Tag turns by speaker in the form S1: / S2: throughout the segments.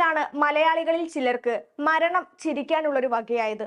S1: മുതലാണ് മലയാളികളിൽ ചിലർക്ക് മരണം ചിരിക്കാനുള്ള ഒരു വകയായത്.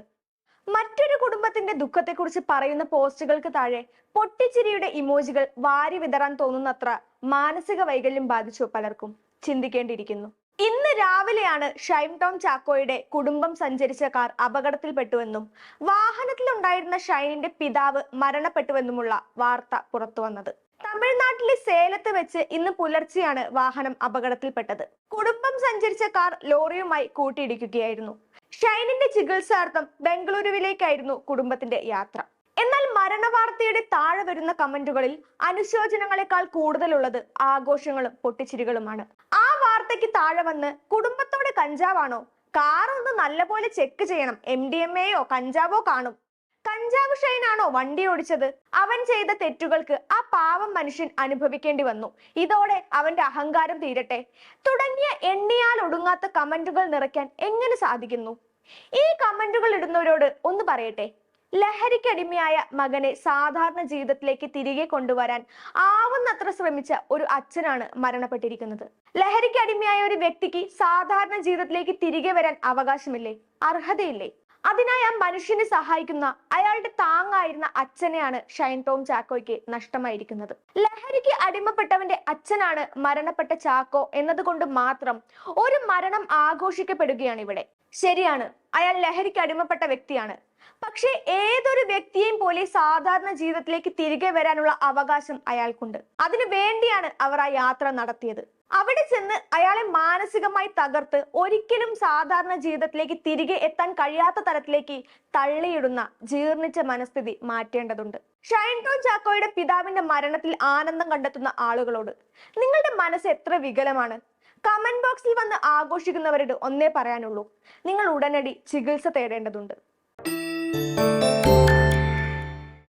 S1: മറ്റൊരു കുടുംബത്തിന്റെ ദുഃഖത്തെക്കുറിച്ച് പറയുന്ന പോസ്റ്റുകൾക്ക് താഴെ പൊട്ടിച്ചിരിയുടെ ഇമോജികൾ വാരി വിതറാൻ തോന്നുന്നത്ര മാനസിക വൈകല്യം ബാധിച്ചു പലർക്കും ചിന്തിക്കേണ്ടിയിരിക്കുന്നു. ഇന്ന് രാവിലെയാണ് ഷൈം ടോം ചാക്കോയുടെ കുടുംബം സഞ്ചരിച്ച കാർ അപകടത്തിൽപ്പെട്ടുവെന്നും വാഹനത്തിലുണ്ടായിരുന്ന ഷൈനിന്റെ പിതാവ് മരണപ്പെട്ടുവെന്നുമുള്ള വാർത്ത പുറത്തു വന്നത് തമിഴ്നാട്ടിലെ സേലത്ത് വെച്ച് ഇന്ന് പുലർച്ചെയാണ് വാഹനം അപകടത്തിൽപ്പെട്ടത്. കുടുംബം സഞ്ചരിച്ച കാർ ലോറിയുമായി കൂട്ടിയിടിക്കുകയായിരുന്നു. ഷൈനിന്റെ ചികിത്സാർത്ഥം ബംഗളൂരുവിലേക്കായിരുന്നു കുടുംബത്തിന്റെ യാത്ര. എന്നാൽ മരണവാർത്തയുടെ താഴെ വരുന്ന കമന്റുകളിൽ അനുശോചനങ്ങളെക്കാൾ കൂടുതലുള്ളത് ആഘോഷങ്ങളും പൊട്ടിച്ചിരികളുമാണ്. ആ വാർത്തയ്ക്ക് താഴെ വന്ന് കുടുംബത്തോടെ കഞ്ചാവാണോ? കാർ ഒന്ന് നല്ലപോലെ ചെക്ക് ചെയ്യണം. എം ഡി എം എയോ കഞ്ചാവോ കാണും. കഞ്ചാവ് ഷൈനാണോ വണ്ടി ഓടിച്ചത്? അവൻ ചെയ്ത തെറ്റുകൾക്ക് ആ പാവം മനുഷ്യൻ അനുഭവിക്കേണ്ടി വന്നു. ഇതോടെ അവന്റെ അഹങ്കാരം തീരട്ടെ. തുടങ്ങിയ എണ്ണിയാൽ ഒടുങ്ങാത്ത കമന്റുകൾ നിറയ്ക്കാൻ എങ്ങനെ സാധിക്കുന്നു? ഈ കമന്റുകൾ ഇടുന്നവരോട് ഒന്ന് പറയട്ടെ. ലഹരിക്കടിമയായ മകനെ സാധാരണ ജീവിതത്തിലേക്ക് തിരികെ കൊണ്ടുവരാൻ ആവുന്നത്ര ശ്രമിച്ച ഒരു അച്ഛനാണ് മരണപ്പെട്ടിരിക്കുന്നത്. ലഹരിക്കടിമയായ ഒരു വ്യക്തിക്ക് സാധാരണ ജീവിതത്തിലേക്ക് തിരികെ വരാൻ അവകാശമില്ലേ? അർഹതയില്ലേ? അതിനായി ആ മനുഷ്യനെ സഹായിക്കുന്ന അയാളുടെ താങ്ങായിരുന്ന അച്ഛനെയാണ് ഷൈൻ ടോം ചാക്കോയ്ക്ക് നഷ്ടമായിരിക്കുന്നത്. ലഹരിക്ക് അടിമപ്പെട്ടവന്റെ അച്ഛനാണ് മരണപ്പെട്ട ചാക്കോ എന്നതുകൊണ്ട് മാത്രം ഒരു മരണം ആഘോഷിക്കപ്പെടുകയാണ് ഇവിടെ ശരിയാണ് അയാൾ ലഹരിക്ക് അടിമപ്പെട്ട വ്യക്തിയാണ്. പക്ഷേ ഏതൊരു വ്യക്തിയെയും പോലെ സാധാരണ ജീവിതത്തിലേക്ക് തിരികെ വരാനുള്ള അവകാശം അയാൾക്കുണ്ട്. അതിനു വേണ്ടിയാണ് അവർ ആ യാത്ര നടത്തിയത്. അവിടെ ചെന്ന് അയാളെ മാനസികമായി തകർത്ത് ഒരിക്കലും സാധാരണ ജീവിതത്തിലേക്ക് തിരികെ എത്താൻ കഴിയാത്ത തരത്തിലേക്ക് തള്ളിയിടുന്ന ജീർണിച്ച മനസ്ഥിതി മാറ്റേണ്ടതുണ്ട്. ഷൈൻ ടോൺ ചാക്കോയുടെ പിതാവിന്റെ മരണത്തിൽ ആനന്ദം കണ്ടെത്തുന്ന ആളുകളോട് നിങ്ങളുടെ മനസ്സ് എത്ര വികലമാണ്. കമന്റ് ബോക്സിൽ വന്ന് ആഘോഷിക്കുന്നവരോട് ഒന്നേ പറയാനുള്ളൂ. നിങ്ങൾ ഉടനടി ചികിത്സ തേടേണ്ടതുണ്ട്.